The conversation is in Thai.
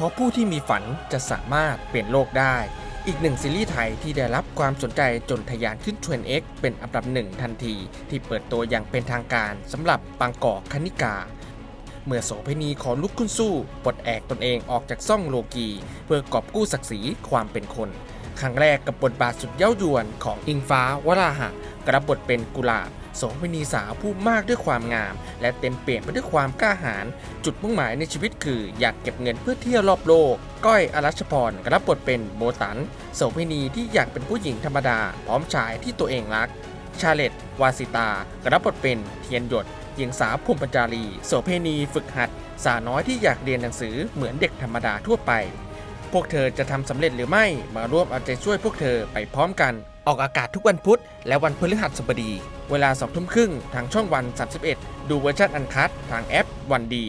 เพราะผู้ที่มีฝันจะสามารถเปลี่ยนโลกได้ อีกหนึ่งซีรีส์ไทยที่ได้รับความสนใจจนทะยานขึ้นเทรนด์ X เป็นอันดับหนึ่งทันที ที่เปิดตัวอย่างเป็นทางการสำหรับบางกอกคณิกา เมื่อโสเภณีขอลุกขึ้นสู้ปลดแอกตนเองออกจากซ่องโลกี เพื่อกอบกู้ศักดิ์ศรีความเป็นคน ครั้งแรกกับบทบาทสุดเย้ายวนของอิงฟ้าวราหะกรับบทเป็นกุหลาบ โสเภณีสาวผู้มากด้วยความงาม และเต็มเปี่ยมไปด้วยความกล้าหาญจุดมุ่งหมายในชีวิตคืออยากเก็บเงินเพื่อเที่ยวรอบโลก ก้อยอรัชพรรับบทเป็นโบตันโสเภณีที่อยากเป็นผู้หญิงธรรมดา พร้อมชายที่ตัวเองรัก ชาเลตวาสิตารับบทเป็นเทียนหยดหญิงสาวภูมิปัญจารีโสเพณีฝึกหัด สาวน้อยที่อยากเรียนหนังสือเหมือนเด็กธรรมดาทั่วไป พวกเธอจะทำสำเร็จหรือไม่มาร่วมเอาใจช่วยพวกเธอไปพร้อมกัน ออกอากาศทุกวันพุธ และวันพฤหัสบดี เวลาสองทุ่มครึ่งทางช่องวัน 31 ดูเวอร์ชันอันคัดทางแอปวันดี